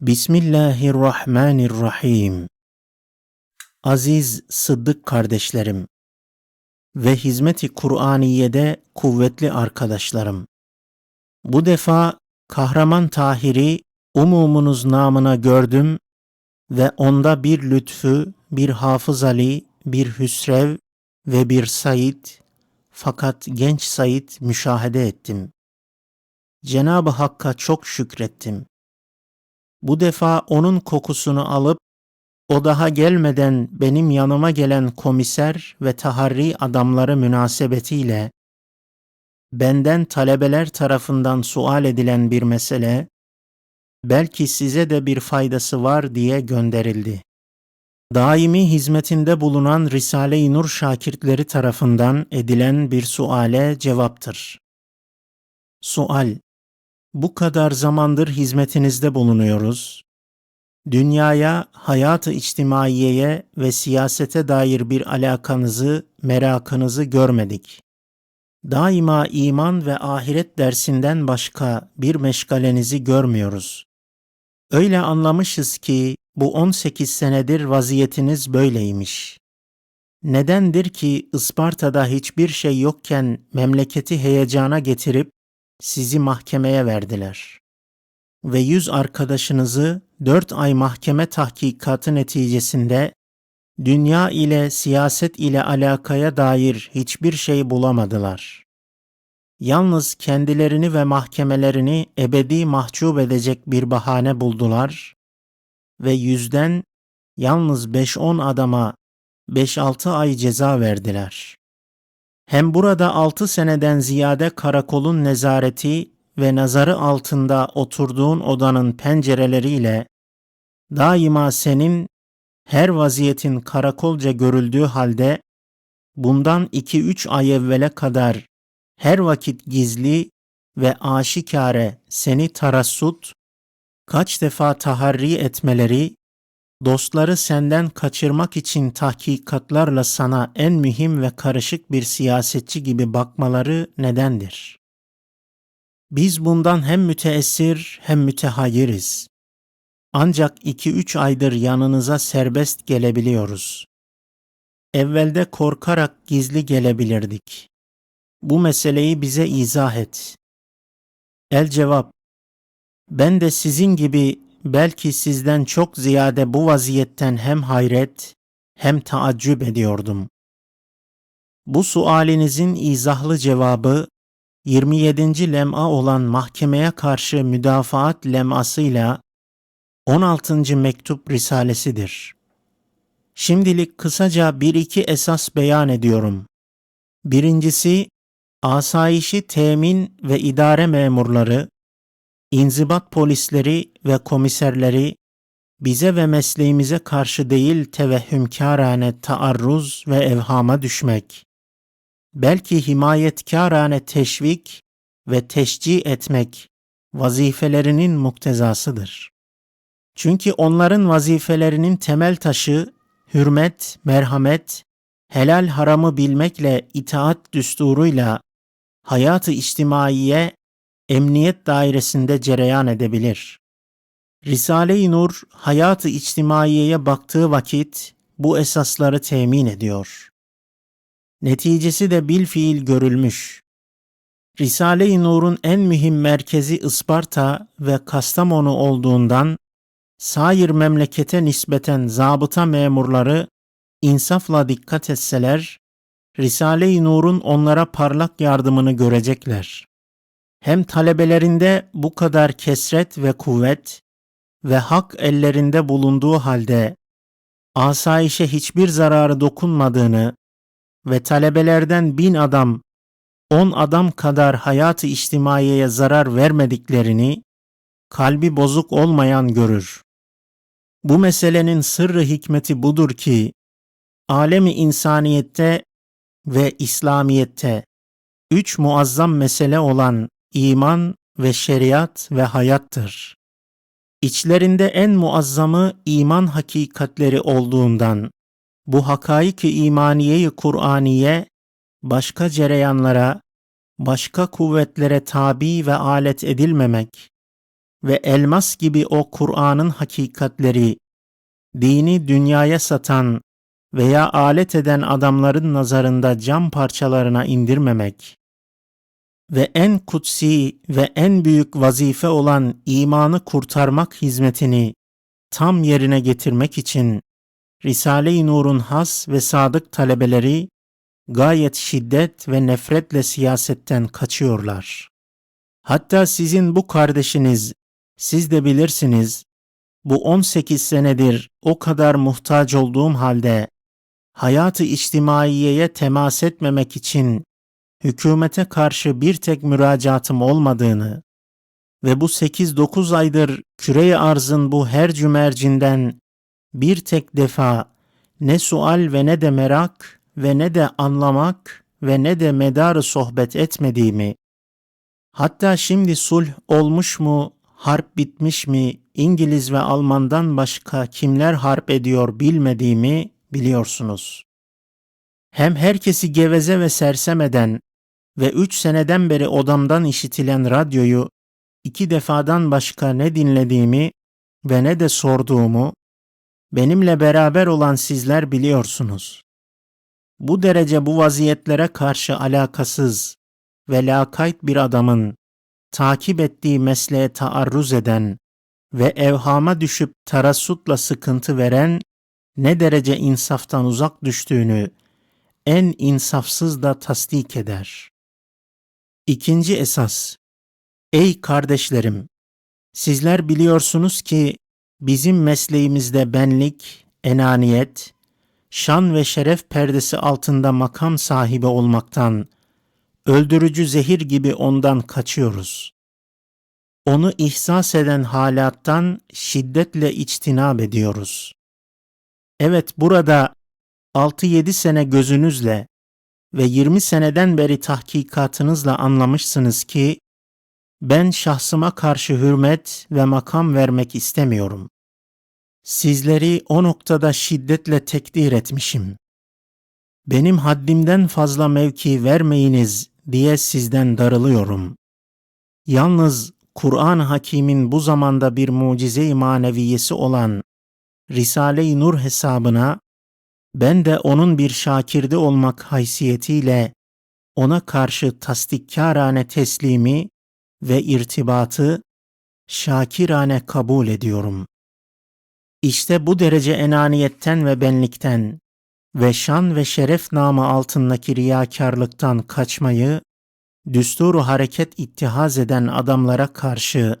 Bismillahirrahmanirrahim. Aziz Sıddık kardeşlerim ve hizmeti Kur'aniye'de kuvvetli arkadaşlarım. Bu defa Kahraman Tahir'i umumunuz namına gördüm ve onda bir lütfü, bir Hafız Ali, bir Hüsrev ve bir Said fakat genç Said müşahede ettim. Cenab-ı Hakk'a çok şükrettim. Bu defa onun kokusunu alıp o daha gelmeden benim yanıma gelen komiser ve taharri adamları münasebetiyle benden talebeler tarafından sual edilen bir mesele belki size de bir faydası var diye gönderildi. Daimi hizmetinde bulunan Risale-i Nur şakirtleri tarafından edilen bir suale cevaptır. Sual bu kadar zamandır hizmetinizde bulunuyoruz. Dünyaya, hayatı içtimaiyeye ve siyasete dair bir alakanızı, merakınızı görmedik. Daima iman ve ahiret dersinden başka bir meşgalenizi görmüyoruz. Öyle anlamışız ki bu 18 senedir vaziyetiniz böyleymiş. Nedendir ki Isparta'da hiçbir şey yokken memleketi heyecana getirip sizi mahkemeye verdiler. Ve yüz arkadaşınızı dört ay mahkeme tahkikatı neticesinde dünya ile siyaset ile alakaya dair hiçbir şey bulamadılar. Yalnız kendilerini ve mahkemelerini ebedi mahcup edecek bir bahane buldular ve yüzden yalnız 5-10 adama 5-6 ay ceza verdiler. Hem burada altı seneden ziyade karakolun nezareti ve nazarı altında oturduğun odanın pencereleriyle daima senin her vaziyetin karakolca görüldüğü halde bundan iki üç ay evvele kadar her vakit gizli ve aşikare seni tarassut, kaç defa taharri etmeleri dostları senden kaçırmak için tahkikatlarla sana en mühim ve karışık bir siyasetçi gibi bakmaları nedendir? Biz bundan hem müteessir hem mütehayyiriz. Ancak iki üç aydır yanınıza serbest gelebiliyoruz. Evvelde korkarak gizli gelebilirdik. Bu meseleyi bize izah et. El cevap, ben de sizin gibi belki sizden çok ziyade bu vaziyetten hem hayret hem taaccüp ediyordum. Bu sualinizin izahlı cevabı 27. lem'a olan mahkemeye karşı müdafaat lem'asıyla 16. mektup risalesidir. Şimdilik kısaca bir iki esas beyan ediyorum. Birincisi, asayişi temin ve idare memurları İnzibat polisleri ve komiserleri bize ve mesleğimize karşı değil tevehhümkârane taarruz ve evhama düşmek, belki himayetkârane teşvik ve teşcih etmek vazifelerinin muktezasıdır. Çünkü onların vazifelerinin temel taşı hürmet, merhamet, helal haramı bilmekle itaat düsturuyla hayatı içtimaiye emniyet dairesinde cereyan edebilir. Risale-i Nur hayatı içtimaiyeye baktığı vakit bu esasları temin ediyor. Neticesi de bil fiil görülmüş. Risale-i Nur'un en mühim merkezi Isparta ve Kastamonu olduğundan sair memlekete nispeten zabıta memurları insafla dikkat etseler, Risale-i Nur'un onlara parlak yardımını görecekler hem talebelerinde bu kadar kesret ve kuvvet ve hak ellerinde bulunduğu halde asayişe hiçbir zararı dokunmadığını ve talebelerden bin adam, on adam kadar hayatı içtimaiyeye zarar vermediklerini kalbi bozuk olmayan görür. Bu meselenin sırrı hikmeti budur ki, alemi insaniyette ve İslamiyette üç muazzam mesele olan iman ve şeriat ve hayattır. İçlerinde en muazzamı iman hakikatleri olduğundan bu hakaiki imaniyeyi Kur'aniye başka cereyanlara, başka kuvvetlere tabi ve alet edilmemek ve elmas gibi o Kur'an'ın hakikatleri dini dünyaya satan veya alet eden adamların nazarında cam parçalarına indirmemek ve en kutsi ve en büyük vazife olan imanı kurtarmak hizmetini tam yerine getirmek için Risale-i Nur'un has ve sadık talebeleri gayet şiddet ve nefretle siyasetten kaçıyorlar. Hatta sizin bu kardeşiniz, siz de bilirsiniz, bu 18 senedir o kadar muhtaç olduğum halde hayatı içtimaiyeye temas etmemek için hükümete karşı bir tek müracaatım olmadığını ve bu 8-9 aydır küreye arzın bu her cümercinden bir tek defa ne sual ve ne de merak ve ne de anlamak ve ne de medarı sohbet etmediğimi, hatta şimdi sulh olmuş mu, harp bitmiş mi, İngiliz ve Almandan başka kimler harp ediyor bilmediğimi biliyorsunuz. Hem herkesi geveze ve sersem eden ve üç seneden beri odamdan işitilen radyoyu iki defadan başka ne dinlediğimi ve ne de sorduğumu benimle beraber olan sizler biliyorsunuz. Bu derece bu vaziyetlere karşı alakasız ve lakayt bir adamın takip ettiği mesleğe taarruz eden ve evhama düşüp tarassutla sıkıntı veren ne derece insaftan uzak düştüğünü en insafsız da tasdik eder. İkinci esas, ey kardeşlerim, sizler biliyorsunuz ki bizim mesleğimizde benlik, enaniyet, şan ve şeref perdesi altında makam sahibi olmaktan, öldürücü zehir gibi ondan kaçıyoruz. Onu ihsas eden halattan şiddetle içtinab ediyoruz. Evet burada 6-7 sene gözünüzle ve 20 seneden beri tahkikatınızla anlamışsınız ki ben şahsıma karşı hürmet ve makam vermek istemiyorum. Sizleri o noktada şiddetle tekdir etmişim. Benim haddimden fazla mevki vermeyiniz diye sizden darılıyorum. Yalnız Kur'an Hakim'in bu zamanda bir mucize-i maneviyesi olan Risale-i Nur hesabına ben de onun bir şakirdi olmak haysiyetiyle ona karşı tasdikkârane teslimi ve irtibatı şakirane kabul ediyorum. İşte bu derece enaniyetten ve benlikten ve şan ve şeref namı altındaki riyakarlıktan kaçmayı düsturu hareket ittihaz eden adamlara karşı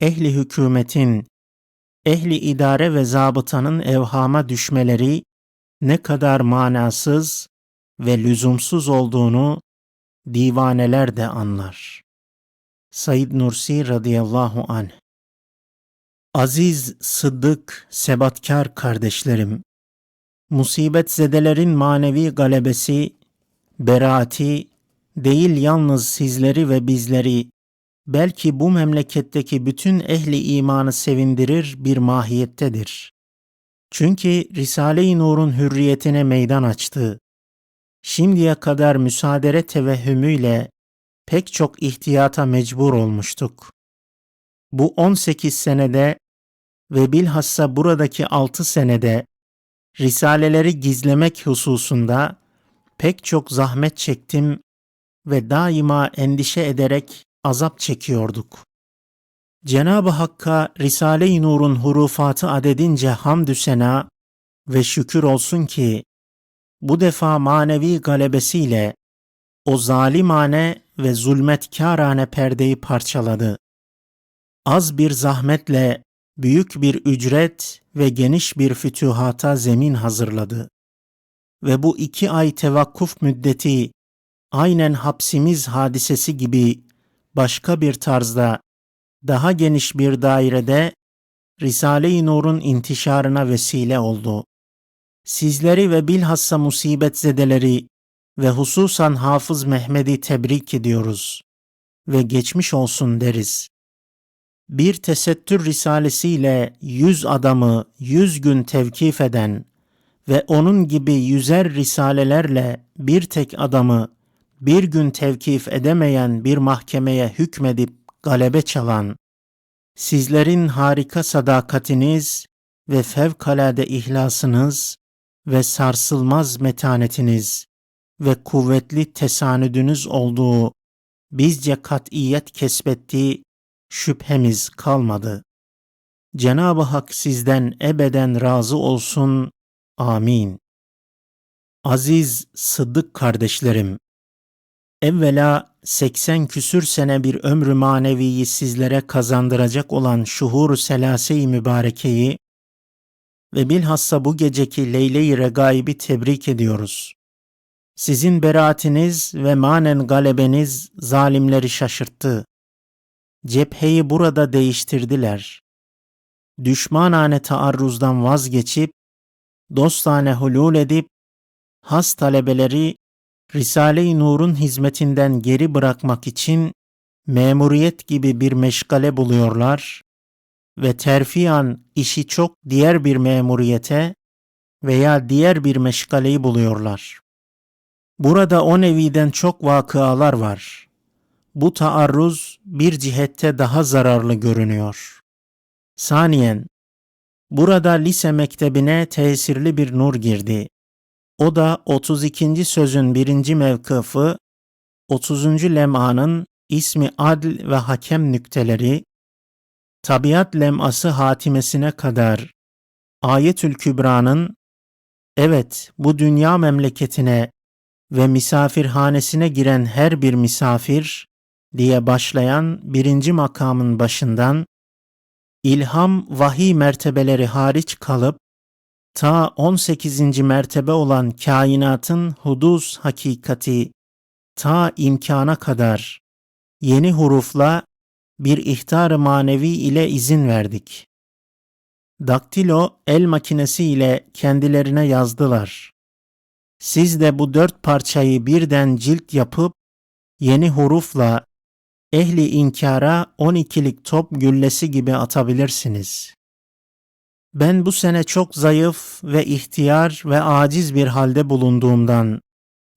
ehli hükümetin, ehli idare ve zabıtanın evhama düşmeleri ne kadar manasız ve lüzumsuz olduğunu divaneler de anlar. Said Nursi radıyallahu anh Aziz, sıddık, sebatkar kardeşlerim, musibet zedelerin manevi galebesi, beraati, değil yalnız sizleri ve bizleri, belki bu memleketteki bütün ehli imanı sevindirir bir mahiyettedir. Çünkü Risale-i Nur'un hürriyetine meydan açtı. Şimdiye kadar müsaadere tevehhümüyle pek çok ihtiyata mecbur olmuştuk. Bu 18 senede ve bilhassa buradaki 6 senede risaleleri gizlemek hususunda pek çok zahmet çektim ve daima endişe ederek azap çekiyorduk. Cenab-ı Hakk'a Risale-i Nur'un hurufatı adedince hamdü sena ve şükür olsun ki bu defa manevi galebesiyle o zalimane ve zulmetkârane perdeyi parçaladı. Az bir zahmetle büyük bir ücret ve geniş bir fütühata zemin hazırladı. Ve bu iki ay tevakkuf müddeti aynen hapsimiz hadisesi gibi başka bir tarzda daha geniş bir dairede Risale-i Nur'un intişarına vesile oldu. Sizleri ve bilhassa musibet zedeleri ve hususan Hafız Mehmet'i tebrik ediyoruz ve geçmiş olsun deriz. Bir tesettür risalesiyle yüz adamı yüz gün tevkif eden ve onun gibi yüzer risalelerle bir tek adamı bir gün tevkif edemeyen bir mahkemeye hükmedip galebe çalan Sizlerin harika sadakatiniz ve fevkalade ihlasınız ve sarsılmaz metanetiniz ve kuvvetli tesanüdünüz olduğu bizce kat'iyet kesbetti, şüphemiz kalmadı. Cenab-ı Hak sizden ebeden razı olsun. Amin. Aziz Sıddık kardeşlerim, evvela 80 küsür sene bir ömrü maneviyi sizlere kazandıracak olan şuhur selase-i mübarekeyi ve bilhassa bu geceki Leyle-i Regaibi tebrik ediyoruz. Sizin beraatiniz ve manen galebeniz zalimleri şaşırttı. Cepheyi burada değiştirdiler. Düşmanane taarruzdan vazgeçip, dostane hulul edip, has talebeleri Risale-i Nur'un hizmetinden geri bırakmak için memuriyet gibi bir meşgale buluyorlar ve terfiyan işi çok diğer bir memuriyete veya diğer bir meşgaleyi buluyorlar. Burada o neviden çok vakıalar var. Bu taarruz bir cihette daha zararlı görünüyor. Saniyen, burada lise mektebine tesirli bir nur girdi. O da 32. sözün birinci mevkıfı, 30. lem'anın ismi adl ve hakem nükteleri, tabiat lem'ası hatimesine kadar Ayetül Kübra'nın evet bu dünya memleketine ve misafirhanesine giren her bir misafir diye başlayan birinci makamın başından ilham vahiy mertebeleri hariç kalıp ta 18. mertebe olan kainatın hudus hakikati ta imkana kadar yeni hurufla bir ihtar manevi ile izin verdik. Daktilo el makinesi ile kendilerine yazdılar. Siz de bu dört parçayı birden cilt yapıp yeni hurufla ehli inkara 12'lik top güllesi gibi atabilirsiniz. Ben bu sene çok zayıf ve ihtiyar ve aciz bir halde bulunduğumdan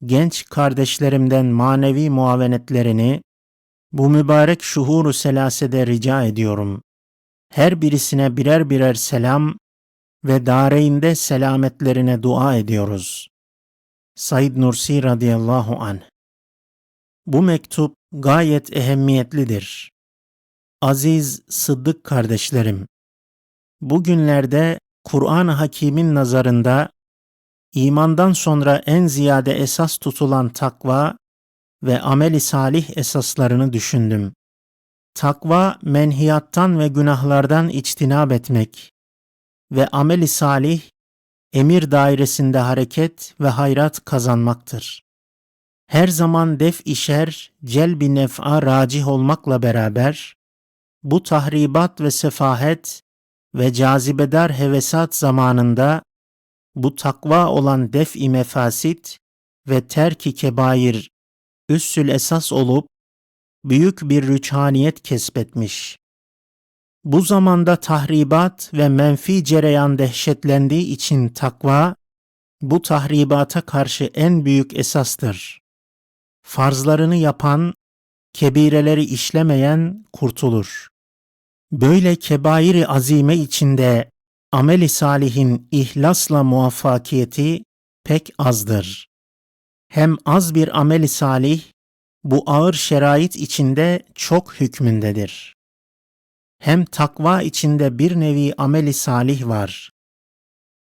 genç kardeşlerimden manevi muavenetlerini bu mübarek şuhuru selasede rica ediyorum. Her birisine birer birer selam ve dareinde selametlerine dua ediyoruz. Said Nursi radıyallahu anh Bu mektup gayet ehemmiyetlidir. Aziz Sıddık kardeşlerim, bugünlerde Kur'an-ı Hakîm'in nazarında imandan sonra en ziyade esas tutulan takva ve ameli salih esaslarını düşündüm. Takva menhiyattan ve günahlardan içtinab etmek ve ameli salih emir dairesinde hareket ve hayrat kazanmaktır. Her zaman def işer, celbi nef'a racih olmakla beraber, bu tahribat ve sefahet ve cazibedar hevesat zamanında bu takva olan def-i mefasit ve terki kebair üssül esas olup büyük bir rüçhaniyet kesbetmiş. Bu zamanda tahribat ve menfi cereyan dehşetlendiği için takva, bu tahribata karşı en büyük esastır. Farzlarını yapan, kebireleri işlemeyen kurtulur. Böyle kebairi azime içinde ameli salihin ihlasla muvaffakiyeti pek azdır. Hem az bir ameli salih bu ağır şerait içinde çok hükmündedir. Hem takva içinde bir nevi ameli salih var.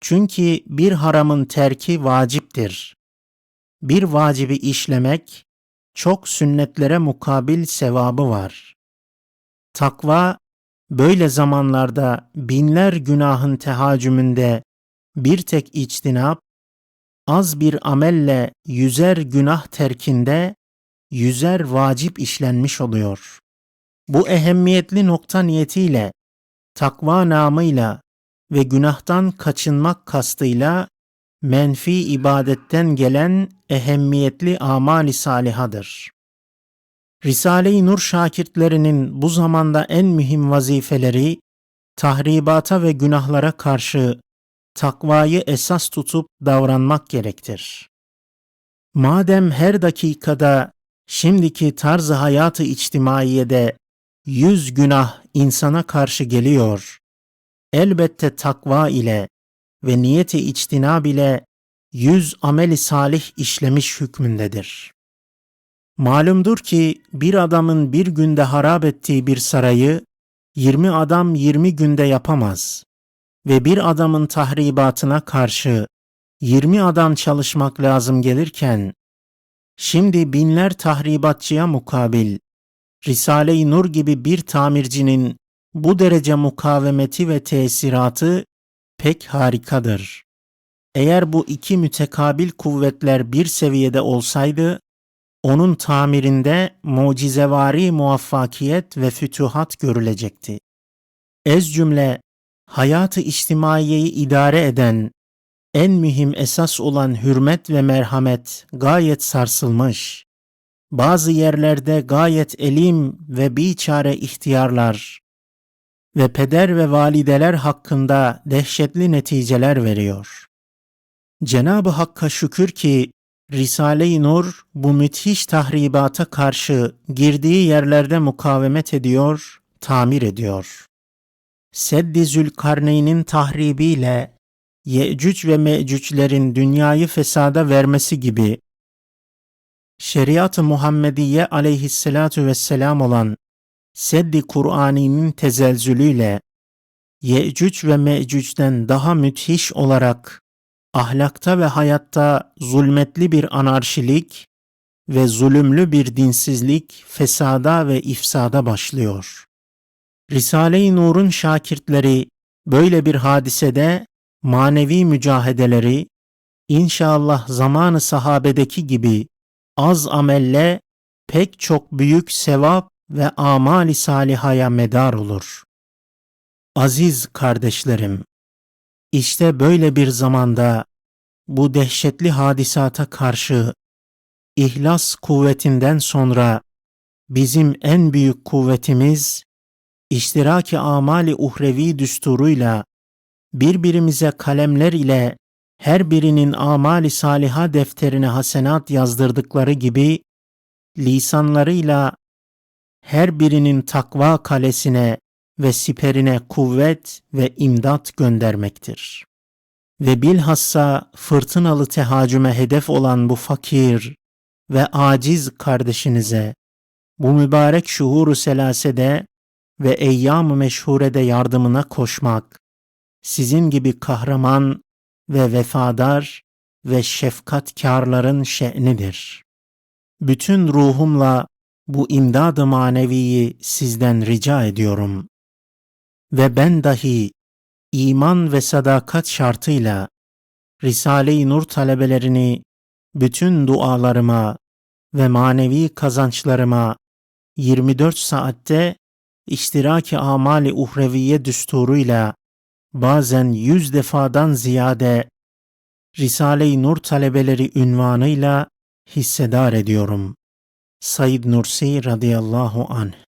Çünkü bir haramın terki vaciptir. Bir vacibi işlemek çok sünnetlere mukabil sevabı var. Takva böyle zamanlarda binler günahın tehacümünde bir tek içtinap, az bir amelle yüzer günah terkinde yüzer vacip işlenmiş oluyor. Bu ehemmiyetli nokta niyetiyle, takva namıyla ve günahtan kaçınmak kastıyla menfi ibadetten gelen ehemmiyetli amali salihadır. Risale-i Nur şakirtlerinin bu zamanda en mühim vazifeleri tahribata ve günahlara karşı takvayı esas tutup davranmak gerektir. Madem her dakikada şimdiki tarzı hayatı içtimaiyede yüz günah insana karşı geliyor. Elbette takva ile ve niyeti içtinab ile yüz ameli salih işlemiş hükmündedir. Malumdur ki bir adamın bir günde harap ettiği bir sarayı 20 adam 20 günde yapamaz ve bir adamın tahribatına karşı 20 adam çalışmak lazım gelirken şimdi binler tahribatçıya mukabil Risale-i Nur gibi bir tamircinin bu derece mukavemeti ve tesiratı pek harikadır. Eğer bu iki mütekabil kuvvetler bir seviyede olsaydı, onun tamirinde mucizevari muvaffakiyet ve fütuhat görülecekti. Ez cümle, hayatı içtimaiyeyi idare eden, en mühim esas olan hürmet ve merhamet gayet sarsılmış. Bazı yerlerde gayet elim ve biçare ihtiyarlar ve peder ve valideler hakkında dehşetli neticeler veriyor. Cenab-ı Hakk'a şükür ki Risale-i Nur bu müthiş tahribata karşı girdiği yerlerde mukavemet ediyor, tamir ediyor. Seddi Zülkarneyn'in tahribiyle Yecüc ve Mecüclerin dünyayı fesada vermesi gibi şeriat-ı Muhammediye aleyhissalatu vesselam olan Seddi Kur'ani'nin tezelzülüyle Yecüc ve Mecüc'den daha müthiş olarak ahlakta ve hayatta zulmetli bir anarşilik ve zulümlü bir dinsizlik fesada ve ifsada başlıyor. Risale-i Nur'un şakirtleri böyle bir hadisede manevi mücahedeleri inşallah zamanı sahabedeki gibi az amelle pek çok büyük sevap ve amali salihaya medar olur. Aziz kardeşlerim, işte böyle bir zamanda bu dehşetli hadisata karşı ihlas kuvvetinden sonra bizim en büyük kuvvetimiz iştiraki amali uhrevi düsturuyla birbirimize kalemler ile her birinin amali saliha defterine hasenat yazdırdıkları gibi lisanlarıyla her birinin takva kalesine ve siperine kuvvet ve imdat göndermektir. Ve bilhassa fırtınalı tehacüme hedef olan bu fakir ve aciz kardeşinize bu mübarek şuhuru selasede ve eyyam-ı meşhurede yardımına koşmak, sizin gibi kahraman ve vefadar ve şefkatkarların şe'nidir. Bütün ruhumla bu imdad-ı maneviyi sizden rica ediyorum. Ve ben dahi iman ve sadakat şartıyla Risale-i Nur talebelerini bütün dualarıma ve manevi kazançlarıma 24 saatte iştiraki amali uhreviye düsturuyla bazen yüz defadan ziyade Risale-i Nur talebeleri ünvanıyla hissedar ediyorum. Said Nursi radıyallahu anh